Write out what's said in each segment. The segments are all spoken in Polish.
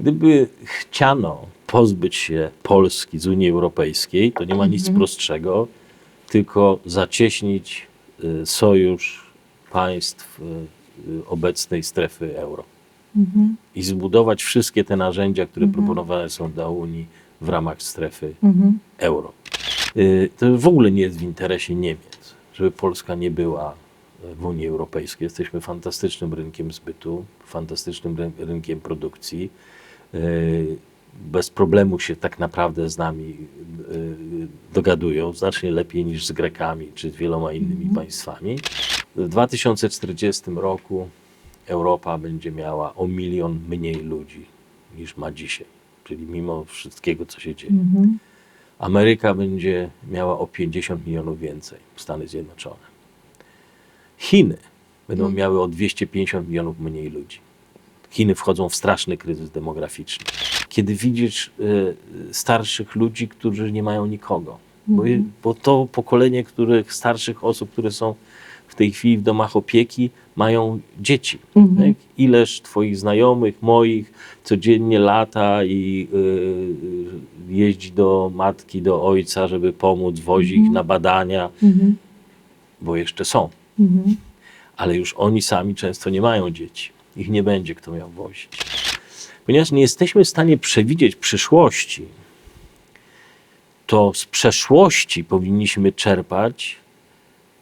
Gdyby chciano pozbyć się Polski z Unii Europejskiej, to nie ma nic prostszego, tylko zacieśnić y, sojusz państw y, y, obecnej strefy euro. I zbudować wszystkie te narzędzia, które proponowane są dla Unii w ramach strefy euro. Y, To w ogóle nie jest w interesie Niemiec, żeby Polska nie była w Unii Europejskiej. Jesteśmy fantastycznym rynkiem zbytu, fantastycznym ryn- rynkiem produkcji. Y, Bez problemu się tak naprawdę z nami y, dogadują, znacznie lepiej niż z Grekami czy z wieloma innymi państwami. W 2040 roku Europa będzie miała o milion mniej ludzi niż ma dzisiaj, czyli mimo wszystkiego, co się dzieje. Ameryka będzie miała o 50 milionów więcej, Stany Zjednoczone. Chiny będą miały o 250 milionów mniej ludzi. Chiny wchodzą w straszny kryzys demograficzny. Kiedy widzisz y, starszych ludzi, którzy nie mają nikogo, bo, je- bo to pokolenie których, starszych osób, które są w tej chwili w domach opieki, mają dzieci. Tak? Ileż twoich znajomych, moich, codziennie lata i y, y, jeździ do matki, do ojca, żeby pomóc, wozi ich na badania, bo jeszcze są. Ale już oni sami często nie mają dzieci. Ich nie będzie kto miał wozić. Ponieważ nie jesteśmy w stanie przewidzieć przyszłości, to z przeszłości powinniśmy czerpać,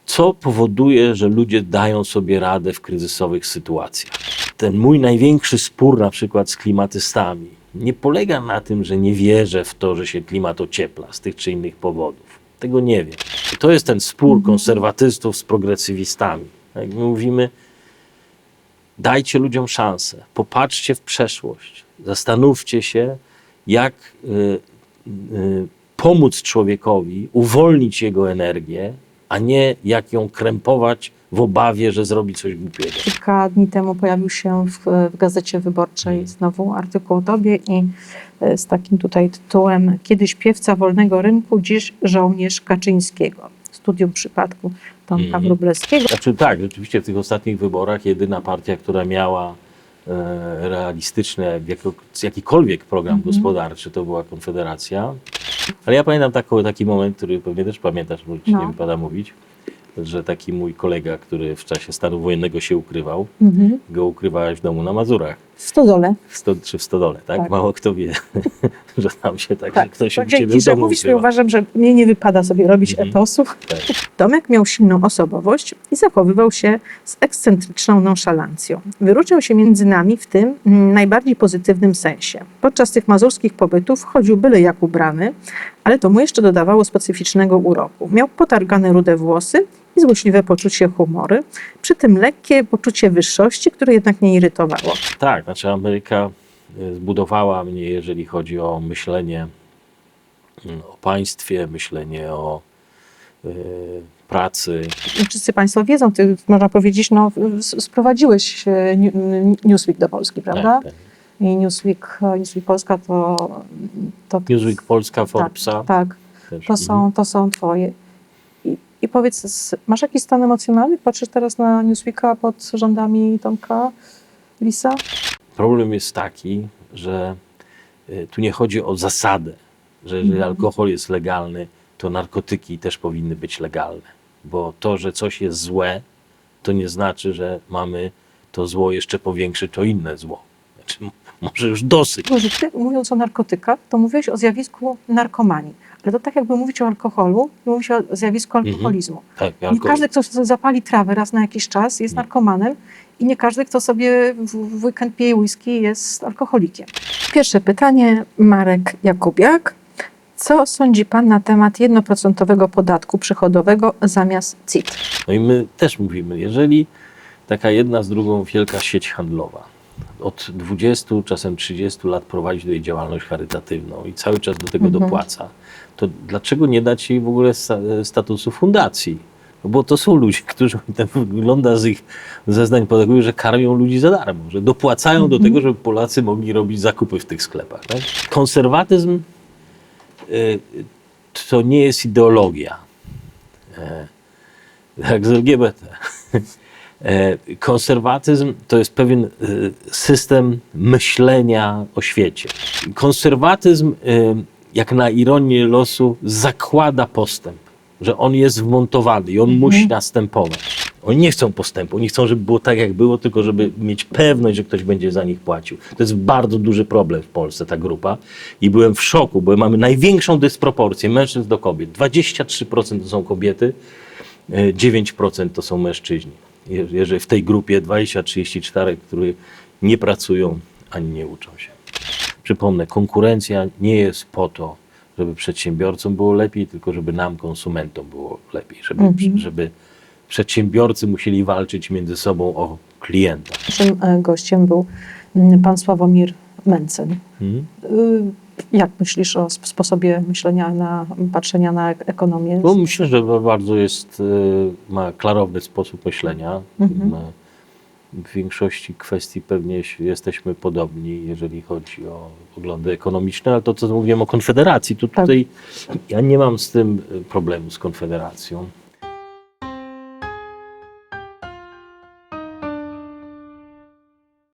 co powoduje, że ludzie dają sobie radę w kryzysowych sytuacjach. Ten mój największy spór, na przykład z klimatystami, nie polega na tym, że nie wierzę w to, że się klimat ociepla z tych czy innych powodów. Tego nie wiem. To jest ten spór konserwatystów z progresywistami. Jak my mówimy, dajcie ludziom szansę, popatrzcie w przeszłość, zastanówcie się, jak y, y, pomóc człowiekowi, uwolnić jego energię, a nie jak ją krępować w obawie, że zrobi coś głupiego. Kilka dni temu pojawił się w, w Gazecie Wyborczej znowu artykuł o tobie i e, z takim tutaj tytułem Kiedyś piewca wolnego rynku, dziś żołnierz Kaczyńskiego. Studium przypadku Tomka Mhm. Wróblewskiego. Znaczy tak, rzeczywiście w tych ostatnich wyborach jedyna partia, która miała e, realistyczny, jako, jakikolwiek program gospodarczy, to była Konfederacja. Ale ja pamiętam taką, taki moment, który pewnie też pamiętasz, bo ci No. nie wypada mówić, że taki mój kolega, który w czasie stanu wojennego się ukrywał, Mhm. go ukrywałeś w domu na Mazurach, W Stodole. w sto, czy w Stodole, tak? Tak. Mało kto wie, że tam się tak, Tak, ktoś się u ciebie w domu mówisz uważam, że mnie nie wypada sobie robić Mhm. eposów. Tak. Tomek miał silną osobowość i zachowywał się z ekscentryczną nonszalancją. Wyróżniał się między nami w tym mm, najbardziej pozytywnym sensie. Podczas tych mazurskich pobytów chodził byle jak ubrany, ale to mu jeszcze dodawało specyficznego uroku. Miał potargane rude włosy i złośliwe poczucie humoru, przy tym lekkie poczucie wyższości, które jednak nie irytowało. Tak, znaczy Ameryka y, zbudowała mnie, jeżeli chodzi o myślenie mm, o państwie, myślenie o y, pracy. Wszyscy Państwo wiedzą, ty można powiedzieć, no, sprowadziłeś e, Newsweek do Polski, prawda? Tak, tak. I Newsweek, Newsweek Polska to... to Newsweek Polska, Forbesa. Tak, tak. To, są, to są twoje. I, powiedz, masz jakiś stan emocjonalny? Patrzysz teraz na Newsweeka pod rządami Tomka Lisa? Problem jest taki, że y, tu nie chodzi o zasadę, że jeżeli Mhm. alkohol jest legalny, to narkotyki też powinny być legalne. Bo to, że coś jest złe, to nie znaczy, że mamy to zło jeszcze powiększyć to inne zło. Znaczy, może już dosyć. Boże, ty mówiąc o narkotykach, to mówiłeś o zjawisku narkomanii. Ale to tak jakby mówić o alkoholu, i mówić o zjawisku alkoholizmu. Tak, Nie alkohol. każdy, kto zapali trawę raz na jakiś czas, jest narkomanem i nie każdy, kto sobie w, w weekend pije whisky, jest alkoholikiem. Pierwsze pytanie, Marek Jakubiak. Co sądzi Pan na temat jednoprocentowego podatku przychodowego zamiast CIT? No i my też mówimy, jeżeli taka jedna z drugą wielka sieć handlowa od 20, czasem 30 lat prowadzi tutaj działalność charytatywną i cały czas do tego dopłaca, to dlaczego nie dać jej w ogóle sta- statusu fundacji? No bo to są ludzie, którzy, tak wygląda z ich zeznań podatkowych, że karmią ludzi za darmo, że dopłacają do tego, żeby Polacy mogli robić zakupy w tych sklepach. Tak? Konserwatyzm y, to nie jest ideologia. E, jak z LGBT. E, Konserwatyzm to jest pewien e, system myślenia o świecie. Konserwatyzm, e, jak na ironię losu, zakłada postęp, że on jest wmontowany i on musi następować. Oni nie chcą postępu, oni chcą, żeby było tak, jak było, tylko żeby mieć pewność, że ktoś będzie za nich płacił. To jest bardzo duży problem w Polsce, ta grupa. I byłem w szoku, bo mamy największą dysproporcję mężczyzn do kobiet. 23% to są kobiety, e, 9% to są mężczyźni. Je- Jeżeli w tej grupie 20-34, którzy nie pracują ani nie uczą się. Przypomnę, konkurencja nie jest po to, żeby przedsiębiorcom było lepiej, tylko żeby nam, konsumentom, było lepiej. Żeby, żeby przedsiębiorcy musieli walczyć między sobą o klienta. Naszym e, gościem był mm, pan Sławomir Mencen. Mhm. Jak myślisz o sp- sposobie myślenia, na, patrzenia na ek- ekonomię? Bo myślę, że bardzo jest, y, ma klarowny sposób myślenia. Ma, w większości kwestii pewnie jesteśmy podobni, jeżeli chodzi o poglądy ekonomiczne, ale to, co mówiłem o Konfederacji, to Tak. tutaj ja nie mam z tym y, problemu z Konfederacją.